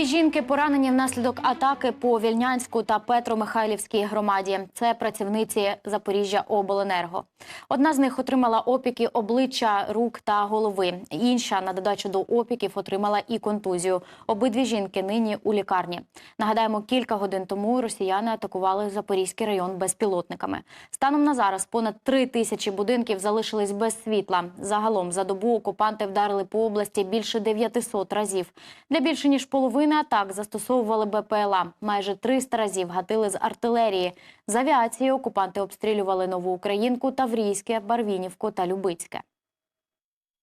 Дві жінки поранені внаслідок атаки по Вільнянську та Петро-Михайлівській громаді. Це працівниці Запоріжжя Обленерго. Одна з них отримала опіки обличчя, рук та голови. Інша на додачу до опіків отримала і контузію. Обидві жінки нині у лікарні. Нагадаємо, кілька годин тому росіяни атакували Запорізький район безпілотниками. Станом на зараз понад три тисячі будинків залишились без світла. Загалом за добу окупанти вдарили по області більше 900 разів. Для більше ніж половини атак застосовували БПЛА. Майже 300 разів гатили з артилерії. З авіації окупанти обстрілювали Нову Українку, Таврійське, Барвінівку та Любицьке.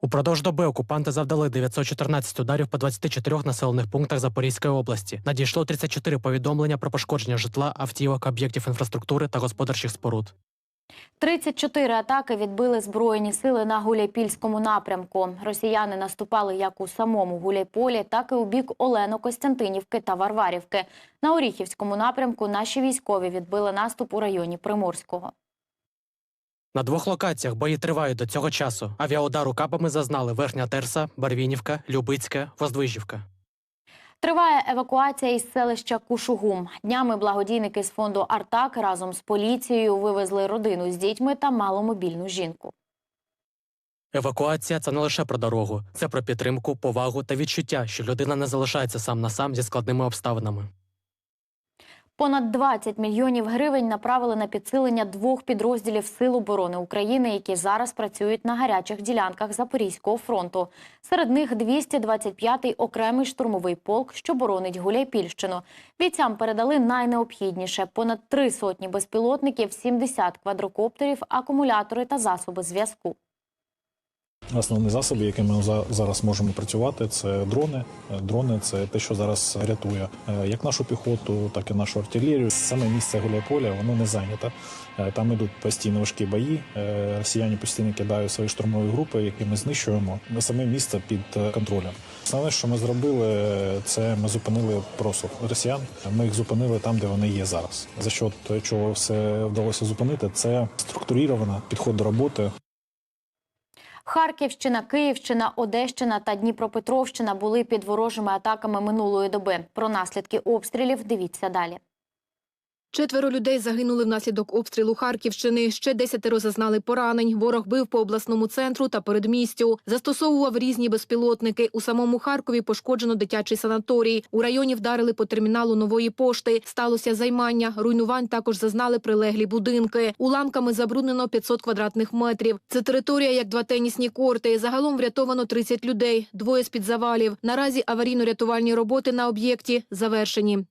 Упродовж доби окупанти завдали 914 ударів по 24 населених пунктах Запорізької області. Надійшло 34 повідомлення про пошкодження житла, автівок, об'єктів інфраструктури та господарчих споруд. 34 атаки відбили збройні сили на Гуляйпільському напрямку. Росіяни наступали як у самому Гуляйполі, так і у бік Олено-Костянтинівки та Варварівки. На Оріхівському напрямку наші військові відбили наступ у районі Приморського. На двох локаціях бої тривають до цього часу. Авіаудару капами зазнали Верхня Терса, Барвінівка, Любицьке, Воздвижівка. Триває евакуація із селища Кушугум. Днями благодійники з фонду Артак разом з поліцією вивезли родину з дітьми та маломобільну жінку. Евакуація це не лише про дорогу, це про підтримку, повагу та відчуття, що людина не залишається сам на сам зі складними обставинами. Понад 20 мільйонів гривень направили на підсилення двох підрозділів Сил оборони України, які зараз працюють на гарячих ділянках Запорізького фронту. Серед них 225-й окремий штурмовий полк, що боронить Гуляйпільщину. Бійцям передали найнеобхідніше – понад три сотні безпілотників, 70 квадрокоптерів, акумулятори та засоби зв'язку. Основні засоби, якими ми за- зараз можемо працювати, це дрони. Дрони це те, що зараз рятує е, як нашу піхоту, так і нашу артилерію. Саме місце Гуляйполя воно не зайнято. Е, Там ідуть постійно важкі бої. Е, Росіяни постійно кидають свої штурмові групи, які ми знищуємо. Саме місце під контролем. Основне, що ми зробили, це ми зупинили просуд росіян. Ми їх зупинили там, де вони є зараз. За що чого все вдалося зупинити, це структурована підход до роботи. Харківщина, Київщина, Одещина та Дніпропетровщина були під ворожими атаками минулої доби. Про наслідки обстрілів дивіться далі. Четверо людей загинули внаслідок обстрілу Харківщини. Ще десятеро зазнали поранень. Ворог бив по обласному центру та передмістю. Застосовував різні безпілотники. У самому Харкові пошкоджено дитячий санаторій. У районі вдарили по терміналу нової пошти. Сталося займання. Руйнувань також зазнали прилеглі будинки. Уламками забруднено 500 квадратних метрів. Це територія як два тенісні корти. Загалом врятовано 30 людей. Двоє з під завалів. Наразі аварійно-рятувальні роботи на об'єкті завершені.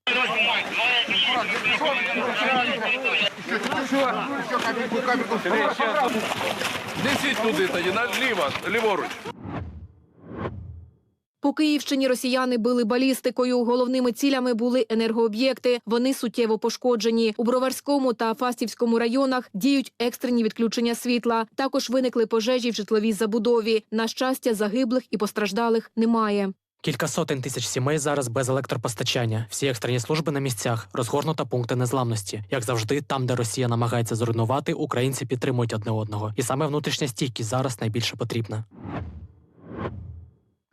Несіть туди тоді, наліво, ліворуч. По Київщині росіяни били балістикою. Головними цілями були енергооб'єкти. Вони суттєво пошкоджені. У Броварському та Фастівському районах діють екстрені відключення світла. Також виникли пожежі в житловій забудові. На щастя, загиблих і постраждалих немає. Кілька сотень тисяч сімей зараз без електропостачання. Всі екстрені служби на місцях, розгорнуто пункти незламності. Як завжди, там, де Росія намагається зруйнувати, українці підтримують одне одного. І саме внутрішня стійкість зараз найбільше потрібна.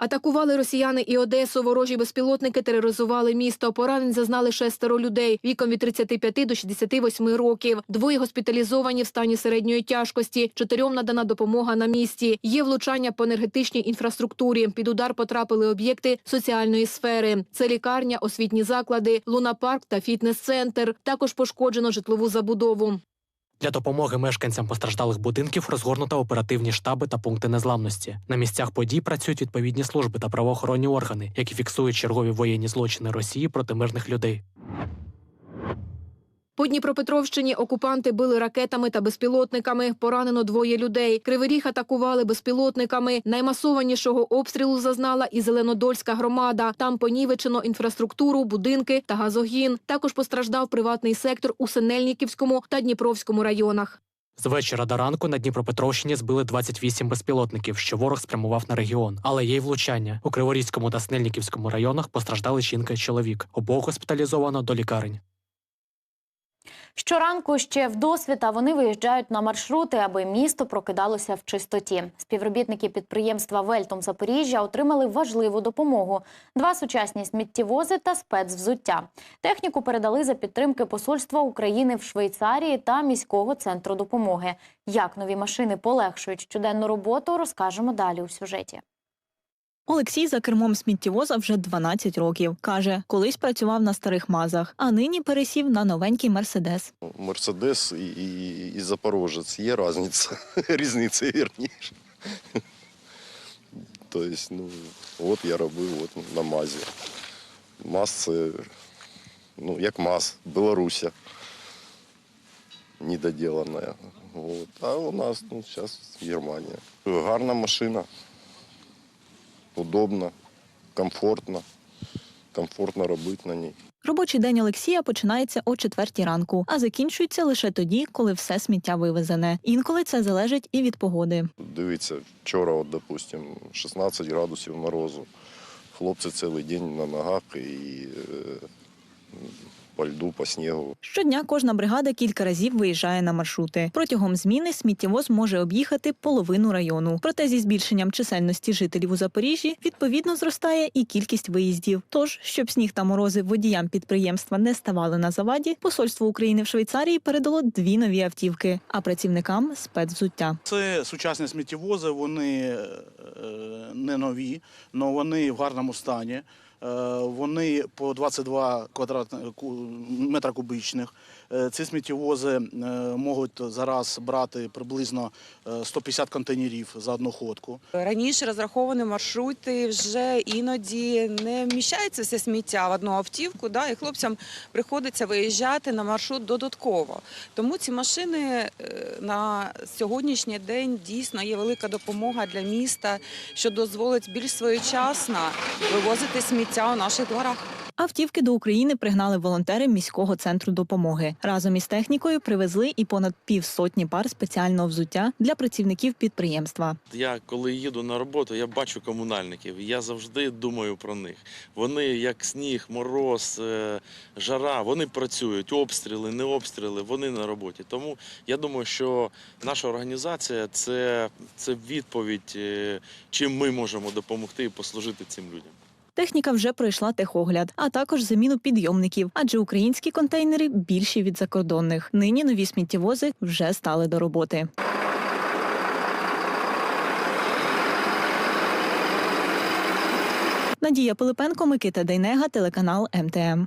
Атакували росіяни і Одесу. Ворожі безпілотники тероризували місто. Поранень зазнали шестеро людей віком від 35 до 68 років. Двоє госпіталізовані в стані середньої тяжкості. Чотирьом надана допомога на місці. Є влучання по енергетичній інфраструктурі. Під удар потрапили об'єкти соціальної сфери. Це лікарня, освітні заклади, лунапарк та фітнес-центр. Також пошкоджено житлову забудову. Для допомоги мешканцям постраждалих будинків розгорнуто оперативні штаби та пункти незламності. На місцях подій працюють відповідні служби та правоохоронні органи, які фіксують чергові воєнні злочини Росії проти мирних людей. По Дніпропетровщині окупанти били ракетами та безпілотниками. Поранено двоє людей. Кривий Ріг атакували безпілотниками. Наймасованішого обстрілу зазнала і Зеленодольська громада. Там понівечено інфраструктуру, будинки та газогін. Також постраждав приватний сектор у Синельниківському та Дніпровському районах. З вечора до ранку на Дніпропетровщині збили 28 безпілотників, що ворог спрямував на регіон. Але є й влучання. У Криворізькому та Снельниківському районах постраждали жінка і чоловік. Обох госпіталізовано до лікарень. Щоранку ще в досвіта вони виїжджають на маршрути, аби місто прокидалося в чистоті. Співробітники підприємства Вельтом Запоріжжя отримали важливу допомогу: два сучасні сміттєвози та спецвзуття. Техніку передали за підтримки Посольства України в Швейцарії та міського центру допомоги. Як нові машини полегшують щоденну роботу, розкажемо далі у сюжеті. Олексій за кермом сміттєвоза вже 12 років. Каже, колись працював на старих мазах, а нині пересів на новенький мерседес. Мерседес і, і, і Запорожець є різниця, різниця вірніше. Тобто, ну, от я робив от на МАЗі. МАЗ це, ну, як МАЗ, Білоруся. Недоділана. От. А у нас ну, зараз Германія. Гарна машина. Удобно, комфортно. Комфортно робити на ній. Робочий день Олексія починається о четвертій ранку, а закінчується лише тоді, коли все сміття вивезене. Інколи це залежить і від погоди. Дивіться, вчора, от, допустим, 16 градусів морозу. Хлопці цілий день на ногах і е, по льду, по снігу. Щодня кожна бригада кілька разів виїжджає на маршрути. Протягом зміни сміттєвоз може об'їхати половину району. Проте зі збільшенням чисельності жителів у Запоріжжі відповідно зростає і кількість виїздів. Тож, щоб сніг та морози водіям підприємства не ставали на заваді, посольство України в Швейцарії передало дві нові автівки, а працівникам спецвзуття. Це сучасні сміттєвози, вони е, не нові, але вони в гарному стані. Е, Вони по 22 квадратних метра кубічних. Е, Ці сміттєвози е, можуть зараз брати приблизно е, 150 контейнерів за одну ходку. Раніше розраховані маршрути вже іноді не вміщається все сміття в одну автівку, да, і хлопцям приходиться виїжджати на маршрут додатково. Тому ці машини е, на сьогоднішній день дійсно є велика допомога для міста, що дозволить більш своєчасно вивозити сміття у наших дворах. Автівки до України пригнали волонтери міського центру допомоги. Разом із технікою привезли і понад півсотні пар спеціального взуття для працівників підприємства. Я коли їду на роботу, я бачу комунальників. Я завжди думаю про них. Вони як сніг, мороз, е, жара, вони працюють, обстріли, не обстріли, вони на роботі. Тому я думаю, що наша організація це, це відповідь, е, чим ми можемо допомогти і послужити цим людям. Техніка вже пройшла техогляд, а також заміну підйомників, адже українські контейнери більші від закордонних. Нині нові сміттєвози вже стали до роботи. Надія Пилипенко, Микита Дейнега, телеканал МТМ.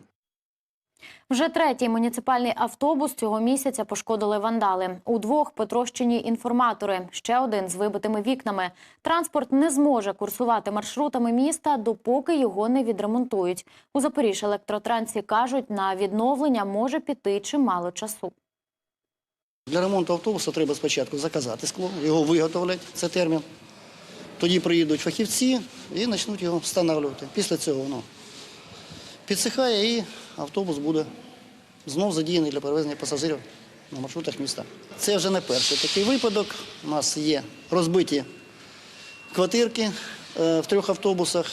Вже третій муніципальний автобус цього місяця пошкодили вандали. У двох потрощені інформатори, ще один з вибитими вікнами. Транспорт не зможе курсувати маршрутами міста, допоки його не відремонтують. У Запоріжжі електротрансі кажуть, на відновлення може піти чимало часу. Для ремонту автобуса треба спочатку заказати скло, його виготовлять, це термін. Тоді приїдуть фахівці і почнуть його встановлювати. Після цього воно підсихає і автобус буде знов задіяний для перевезення пасажирів на маршрутах міста. Це вже не перший такий випадок. У нас є розбиті квартирки е, в трьох автобусах,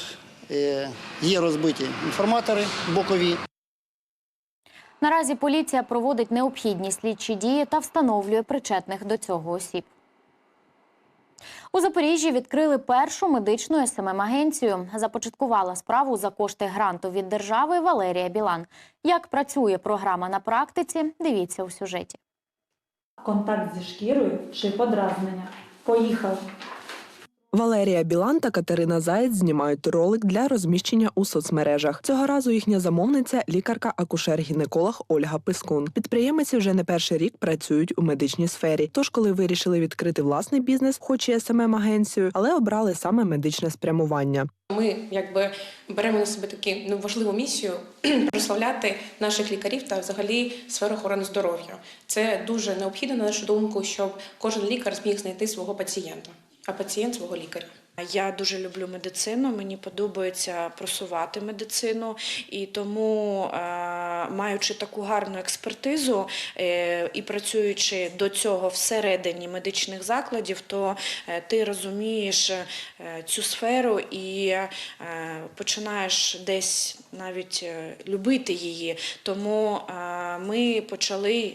е, є розбиті інформатори бокові. Наразі поліція проводить необхідні слідчі дії та встановлює причетних до цього осіб. У Запоріжжі відкрили першу медичну СММ-агенцію. Започаткувала справу за кошти гранту від держави Валерія Білан. Як працює програма на практиці, дивіться у сюжеті. контакт зі шкірою чи подразнення. Поїхали. Валерія Білан та Катерина Заєць знімають ролик для розміщення у соцмережах. Цього разу їхня замовниця лікарка-акушер-гінеколог Ольга Пискун. Підприємиці вже не перший рік працюють у медичній сфері. Тож, коли вирішили відкрити власний бізнес, хоч і смм агенцію, але обрали саме медичне спрямування. Ми якби беремо на себе таку ну, важливу місію прославляти наших лікарів та взагалі сферу охорони здоров'я. Це дуже необхідно, на нашу думку, щоб кожен лікар зміг знайти свого пацієнта, а пацієнт свого лікаря. Я дуже люблю медицину, мені подобається просувати медицину, і тому е, маючи таку гарну експертизу е, і працюючи до цього всередині медичних закладів, то е, ти розумієш цю сферу і починаєш десь навіть любити її. Тому ми почали,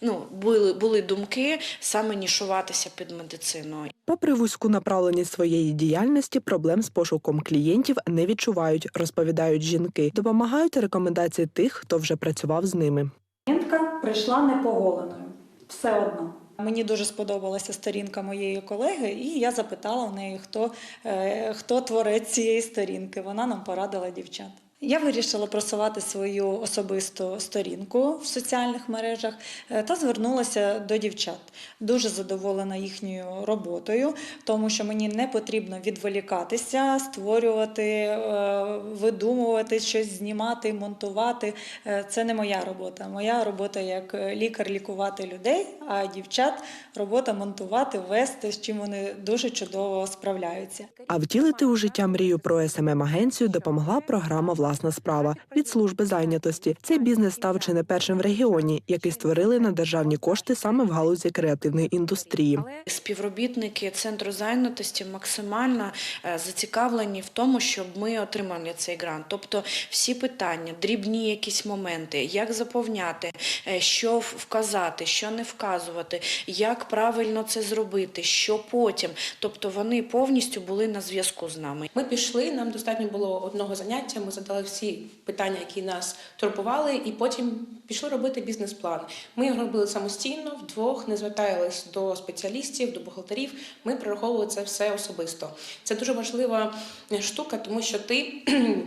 ну, були, були думки саме нішуватися під медицину. Попри вузьку направленість своєї діяльності, проблем з пошуком клієнтів не відчувають, розповідають жінки. Допомагають рекомендації тих, хто вже працював з ними. Клієнтка прийшла неповоленою. Все одно. Мені дуже сподобалася сторінка моєї колеги, і я запитала в неї, хто, е, хто творець цієї сторінки. Вона нам порадила дівчат. Я вирішила просувати свою особисту сторінку в соціальних мережах е, та звернулася до дівчат. Дуже задоволена їхньою роботою, тому що мені не потрібно відволікатися, створювати, е, видумувати щось, знімати, монтувати. Е, Це не моя робота. Моя робота як лікар лікувати людей, а дівчат робота монтувати, вести, з чим вони дуже чудово справляються. А втілити у життя мрію про СММ агенцію допомогла програма Власна справа від служби зайнятості. Цей бізнес став чи не першим в регіоні, який створили на державні кошти саме в галузі креативної індустрії. Співробітники центру зайнятості максимально е, зацікавлені в тому, щоб ми отримали цей грант. Тобто всі питання, дрібні якісь моменти, як заповняти, е, що вказати, що не вказувати, як правильно це зробити, що потім. Тобто вони повністю були на зв'язку з нами. Ми пішли, нам достатньо було одного заняття. Ми задали всі питання, які нас турбували, і потім пішли робити бізнес-план. Ми його робили самостійно, вдвох, не звертались до спеціалістів, до бухгалтерів. Ми прораховували це все особисто. Це дуже важлива штука, тому що ти.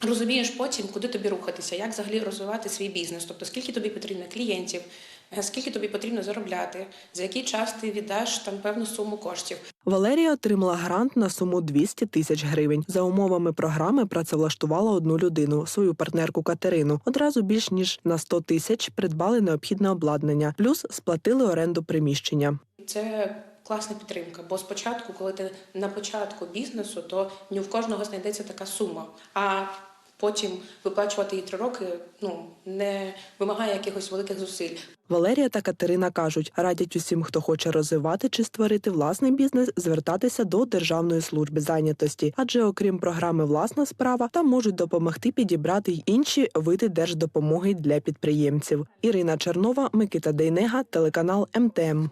Розумієш потім, куди тобі рухатися, як взагалі розвивати свій бізнес, тобто скільки тобі потрібно клієнтів, скільки тобі потрібно заробляти, за який час ти віддаш там певну суму коштів. Валерія отримала грант на суму 200 тисяч гривень. За умовами програми працевлаштувала одну людину, свою партнерку Катерину. Одразу більш ніж на 100 тисяч придбали необхідне обладнання, плюс сплатили оренду приміщення. Це класна підтримка, бо спочатку, коли ти на початку бізнесу, то не в кожного знайдеться така сума. А потім виплачувати її три роки ну не вимагає якихось великих зусиль. Валерія та Катерина кажуть, радять усім, хто хоче розвивати чи створити власний бізнес, звертатися до Державної служби зайнятості, адже окрім програми Власна справа там можуть допомогти підібрати й інші види держдопомоги для підприємців. Ірина Чернова, Микита Дейнега, телеканал МТМ.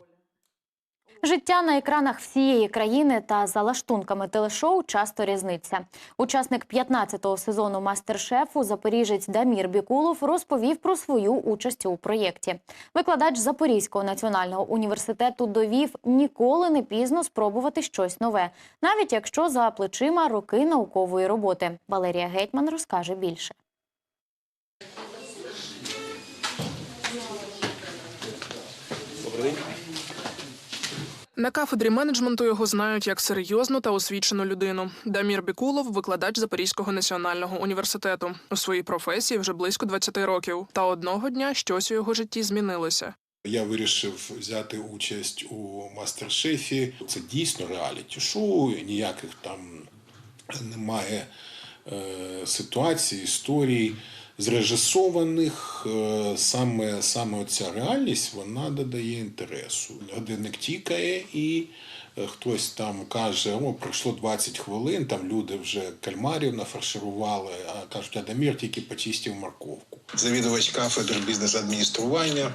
Життя на екранах всієї країни та за лаштунками телешоу часто різниця. Учасник 15-го сезону мастер-шефу запоріжець Дамір Бікулов розповів про свою участь у проєкті. Викладач Запорізького національного університету довів ніколи не пізно спробувати щось нове, навіть якщо за плечима роки наукової роботи. Валерія Гетьман розкаже більше. На кафедрі менеджменту його знають як серйозну та освічену людину. Дамір Бікулов, викладач Запорізького національного університету. У своїй професії вже близько 20 років. Та одного дня щось у його житті змінилося. Я вирішив взяти участь у мастер-шефі. Це дійсно реаліті-шоу, ніяких там немає е, ситуацій, історій зрежисованих. Е, саме, саме ця реальність вона додає інтересу. Годинник тікає і. е, Хтось там каже, о, пройшло 20 хвилин, там люди вже кальмарів нафарширували, а кажуть, Адамір тільки почистив морковку. завідувач кафедри бізнес-адміністрування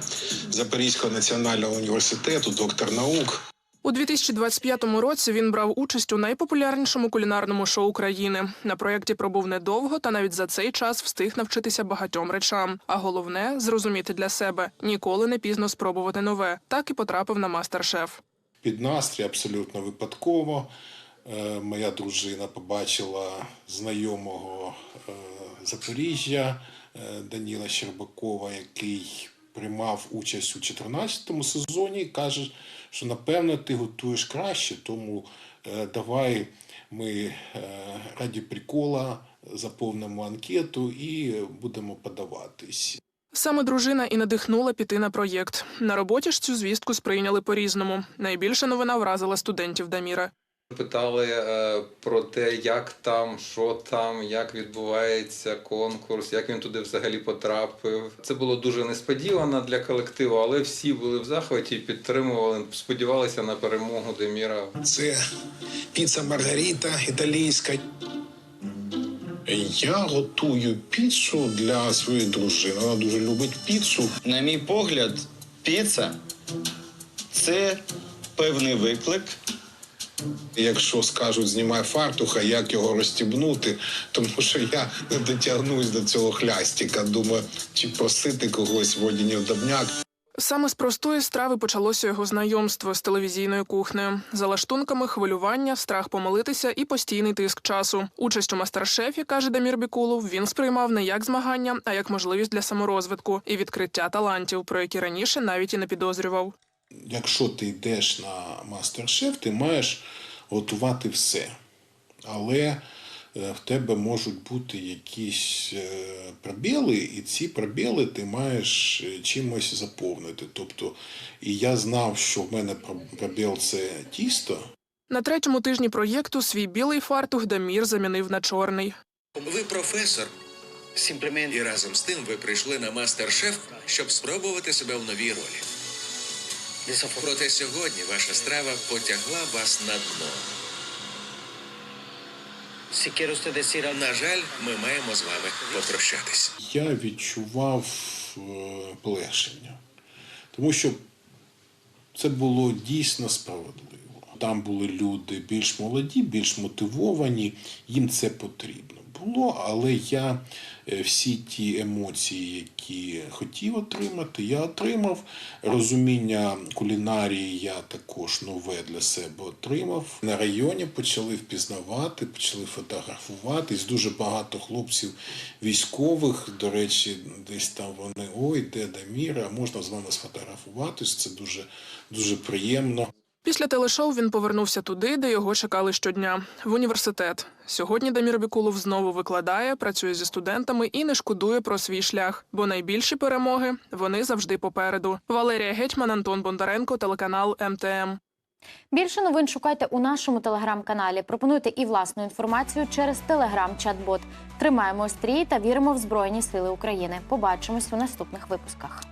Запорізького національного університету, доктор наук. У 2025 році він брав участь у найпопулярнішому кулінарному шоу країни. На проєкті пробув недовго, та навіть за цей час встиг навчитися багатьом речам. А головне зрозуміти для себе ніколи не пізно спробувати нове. Так і потрапив на мастер-шеф. під настрій абсолютно випадково. Е, Моя дружина побачила знайомого е, Запоріжжя е, Даніла Щербакова, який приймав участь у 14 сезоні, каже, що напевно ти готуєш краще, тому е, давай ми е, раді прикола заповнимо анкету і будемо подаватись. Саме дружина і надихнула піти на проєкт. На роботі ж цю звістку сприйняли по-різному. Найбільше новина вразила студентів Даміра. Питали е, про те, як там, що там, як відбувається конкурс, як він туди взагалі потрапив. Це було дуже несподівано для колективу, але всі були в захваті, підтримували, сподівалися на перемогу Деміра. Це піца Маргарита італійська. Я готую піцу для своєї дружини. Вона дуже любить піцу. На мій погляд, піца це певний виклик. Якщо скажуть, знімай фартуха, як його розстібнути, тому що я не дотягнусь до цього хлястика. Думаю, чи просити когось Водінів Добняк. Саме з простої страви почалося його знайомство з телевізійною кухнею. За лаштунками хвилювання, страх помилитися і постійний тиск часу. Участь у мастер-шефі, каже Дамір Бікулов, він сприймав не як змагання, а як можливість для саморозвитку і відкриття талантів, про які раніше навіть і не підозрював. Якщо ти йдеш на мастер-шеф, ти маєш готувати все. Але е, в тебе можуть бути якісь е, пробіли, і ці пробіли ти маєш е, чимось заповнити. Тобто, і я знав, що в мене пробіл це тісто, На третьому тижні проєкту свій білий фартух Дамір замінив на чорний. Ви професор. І разом з тим ви прийшли на мастер-шеф, щоб спробувати себе в новій ролі. Проте сьогодні ваша страва потягла вас на дно. На жаль, ми маємо з вами попрощатись. я відчував е, полегшення. Тому що це було дійсно справедливо. Там були люди більш молоді, більш мотивовані, їм це потрібно було, але я е, всі ті емоції, які хотів отримати, я отримав. Розуміння кулінарії я також нове для себе отримав. На районі почали впізнавати, почали фотографуватись. Дуже багато хлопців військових. До речі, десь там вони ой, де Даміра, можна з вами сфотографуватись. Це дуже, дуже приємно. Після телешоу він повернувся туди, де його чекали щодня в університет. Сьогодні Дамір Бікулов знову викладає, працює зі студентами і не шкодує про свій шлях, бо найбільші перемоги вони завжди попереду. Валерія Гетьман, Антон Бондаренко, телеканал МТМ. Більше новин шукайте у нашому телеграм-каналі. Пропонуйте і власну інформацію через телеграм-чат-бот. Тримаємо стрій та віримо в Збройні Сили України. Побачимось у наступних випусках.